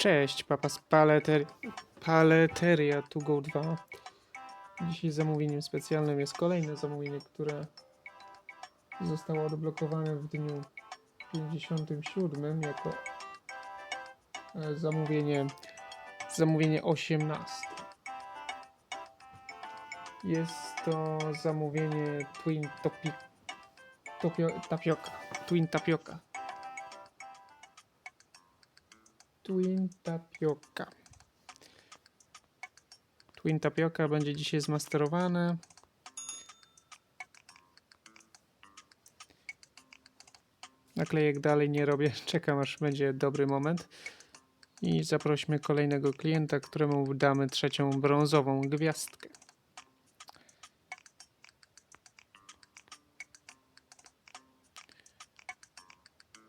Cześć, papa z paleter... Paleteria to go 2. Dzisiaj zamówieniem specjalnym jest kolejne zamówienie, które zostało odblokowane w dniu 57 jako e, zamówienie zamówienie 18. Jest to zamówienie Twin Topi, topio, Tapioka. Twin Tapioka. Twin Tapioka. Twin Tapioka będzie dzisiaj zmasterowane. Naklejek dalej nie robię. Czekam aż będzie dobry moment. I zaprośmy kolejnego klienta, któremu damy trzecią brązową gwiazdkę.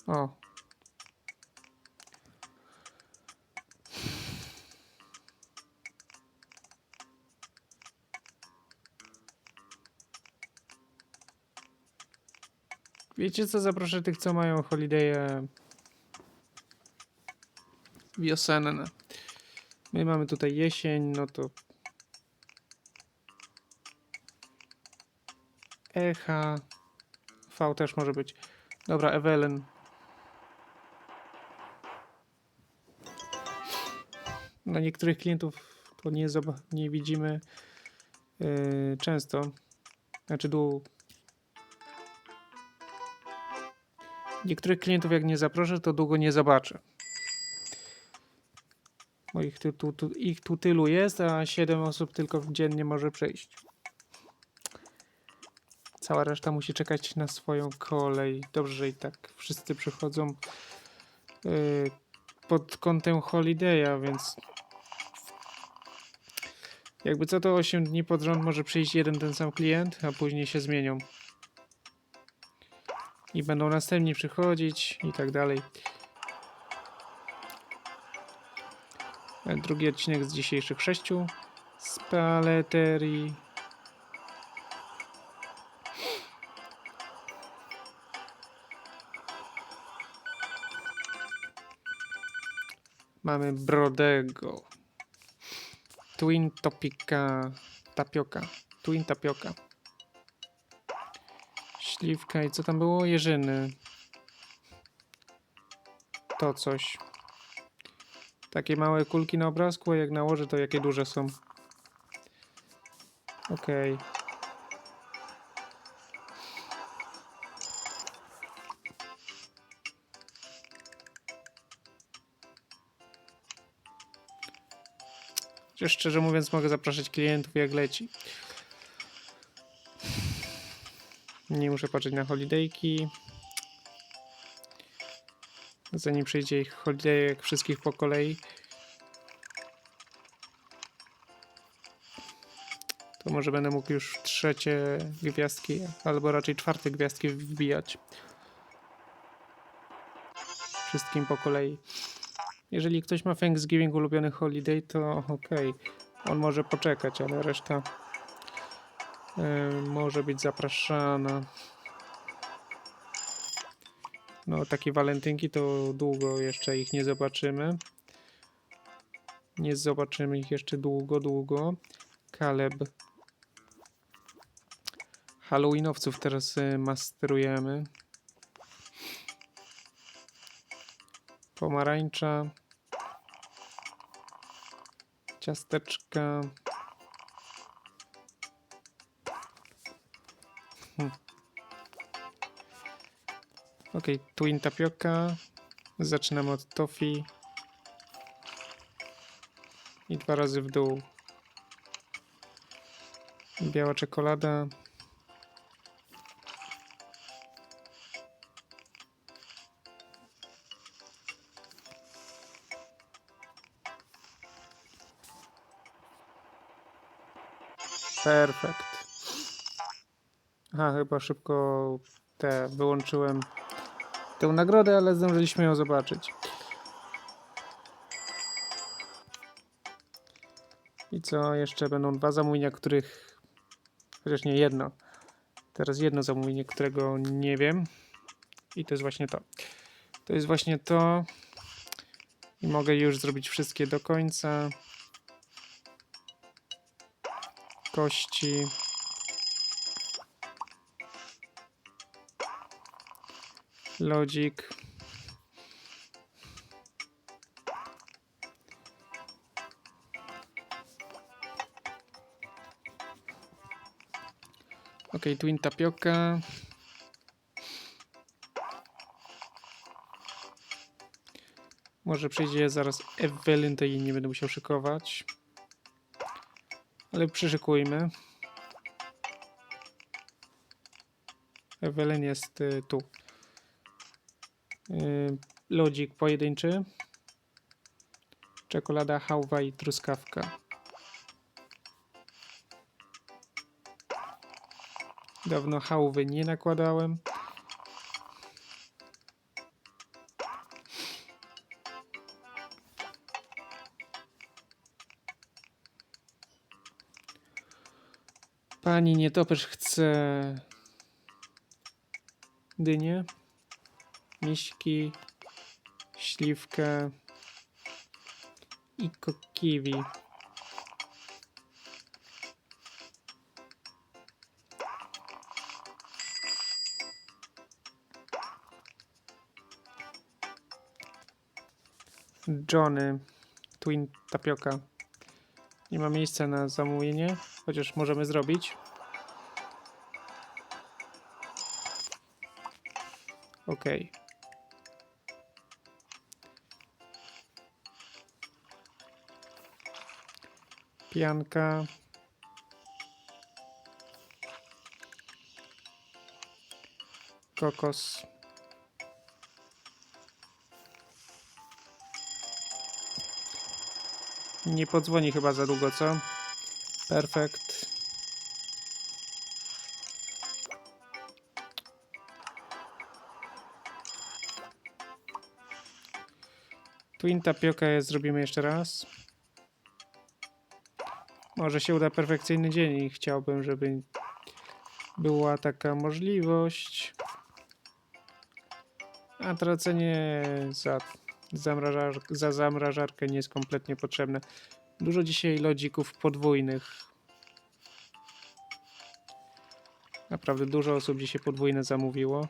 O. Wiecie co, zaproszę tych, co mają holidaye wiosenne. My mamy tutaj jesień, no to Echa V też może być. Dobra, Evelyn. Na niektórych klientów to nie, nie widzimy yy, często. Znaczy dłu... Niektórych klientów jak nie zaproszę, to długo nie zobaczę. Bo ich tu, tu, tu, ich tu tylu jest, a 7 osób tylko dziennie może przejść. Cała reszta musi czekać na swoją kolej. Dobrze, że i tak wszyscy przychodzą yy, pod kątem holiday'a, więc jakby co to 8 dni pod rząd może przyjść jeden ten sam klient, a później się zmienią. I będą następni przychodzić i tak dalej. Drugi odcinek z dzisiejszych sześciu z paleterii. Mamy Brodego. Twin Topika. Tapioka. Twin Tapioka. Śliwka i co tam było? Jeżyny. To coś. Takie małe kulki na obrazku, a jak nałożę, to jakie duże są. Okej. Chociaż szczerze mówiąc, mogę zapraszać klientów jak leci. Nie muszę patrzeć na holidayki. Zanim przyjdzie ich holidayek wszystkich po kolei. To może będę mógł już trzecie gwiazdki, albo raczej czwarte gwiazdki wbijać. Wszystkim po kolei. Jeżeli ktoś ma Thanksgiving ulubiony holiday, to okej. On może poczekać, ale reszta może być zapraszana. No, takie walentynki to długo jeszcze ich nie zobaczymy. Nie zobaczymy ich jeszcze długo, długo. Kaleb. Halloweenowców teraz y, masterujemy. Pomarańcza. Ciasteczka. Ok, Twin Tapioka. Zaczynamy od toffee. I dwa razy w dół. Biała czekolada. Perfekt. Aha, chyba szybko te wyłączyłem tę nagrodę, ale zdążyliśmy ją zobaczyć. I co? Jeszcze będą dwa zamówienia, których. Chociaż nie jedno. Teraz jedno zamówienie, którego nie wiem. I to jest właśnie to. To jest właśnie to. I mogę już zrobić wszystkie do końca. Kości. Lodzik. Ok, Twin Tapioca. Może przyjdzie zaraz Evelyn, to jej nie będę musiał szykować. Ale przyszykujmy. Evelyn jest y, tu. Y, lodzik pojedynczy. Czekolada, hałwa i truskawka. Dawno hałwy nie nakładałem. Pani nietoperz chce dynię, miśki, śliwkę i ko- kiwi. Johnny, Twin Tapioca. Nie ma miejsca na zamówienie, chociaż możemy zrobić. Ok. Pianka. Kokos. Nie podzwoni chyba za długo, co? Perfekt. Twin tapiokę zrobimy jeszcze raz. Może się uda perfekcyjny dzień i chciałbym, żeby była taka możliwość. A tracenie za, zamrażar, za zamrażarkę nie jest kompletnie potrzebne. Dużo dzisiaj lodzików podwójnych. Naprawdę dużo osób dzisiaj podwójne zamówiło.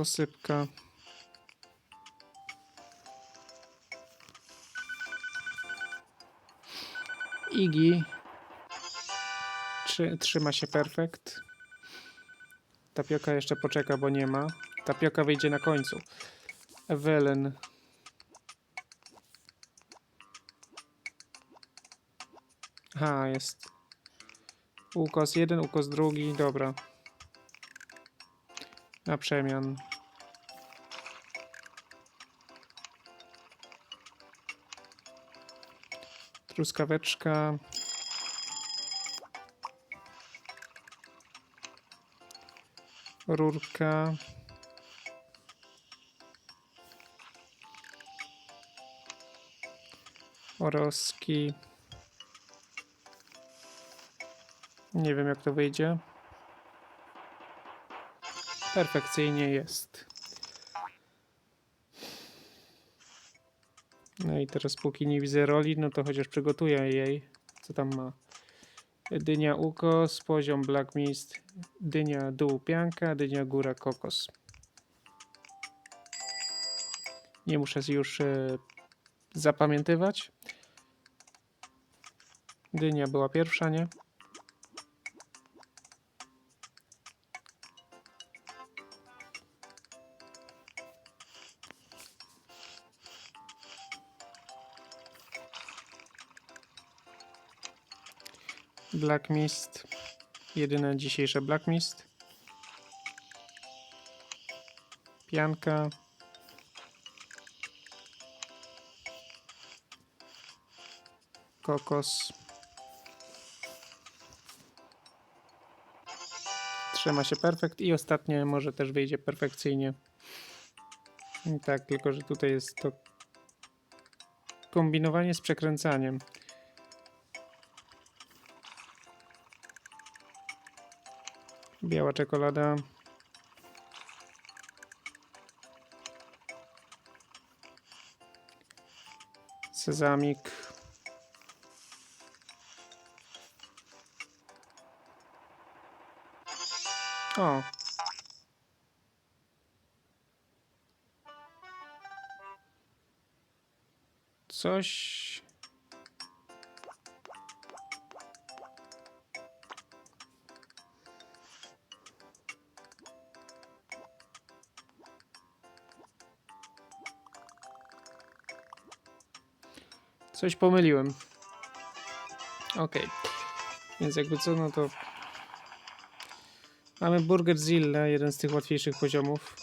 Posypka. Igi. Trzy, trzyma się perfekt. Tapioka jeszcze poczeka, bo nie ma. Tapioka wyjdzie na końcu. Evelyn. Aha, jest. Ukos jeden, ukos drugi, dobra. Na przemian. Truskaweczka. Rurka. Oroski. Nie wiem jak to wyjdzie. Perfekcyjnie jest. No i teraz póki nie widzę roli, no to chociaż przygotuję jej. Co tam ma? Dynia ukos, poziom black mist, dynia dół pianka, dynia góra kokos. Nie muszę już e, zapamiętywać. Dynia była pierwsza, nie? Black Mist. Jedyne dzisiejsze Black Mist. Pianka. Kokos. Trzyma się perfekt i ostatnie może też wyjdzie perfekcyjnie. I tak, tylko że tutaj jest to kombinowanie z przekręcaniem. Biała czekolada. Sezamik. O. Coś. Coś pomyliłem. Okej. Więc jakby co, no to mamy Burger Zilla, jeden z tych łatwiejszych poziomów.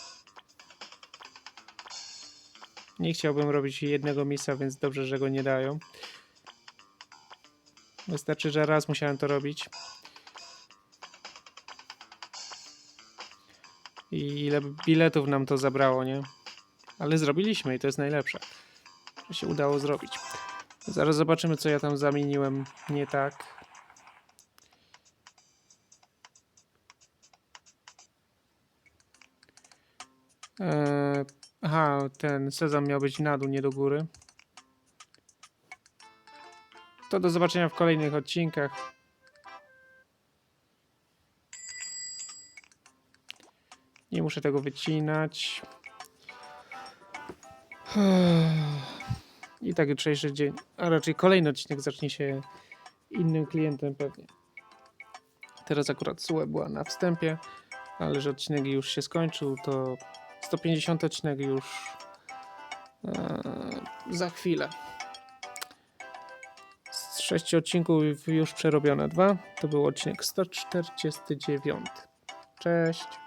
Nie chciałbym robić jednego misa, więc dobrze, że go nie dają. Wystarczy, że raz musiałem to robić. I ile biletów nam to zabrało, nie? Ale zrobiliśmy i to jest najlepsze. To się udało zrobić. Zaraz zobaczymy, co ja tam zamieniłem nie tak. Eee, aha, ten sezam miał być na dół, nie do góry. To do zobaczenia w kolejnych odcinkach. Nie muszę tego wycinać. I tak jutrzejszy dzień, a raczej kolejny odcinek zacznie się innym klientem pewnie. Teraz akurat SUE była na wstępie, ale że odcinek już się skończył, to 150 odcinek już e, za chwilę. Z sześciu odcinków już przerobione dwa. To był odcinek 149. Cześć.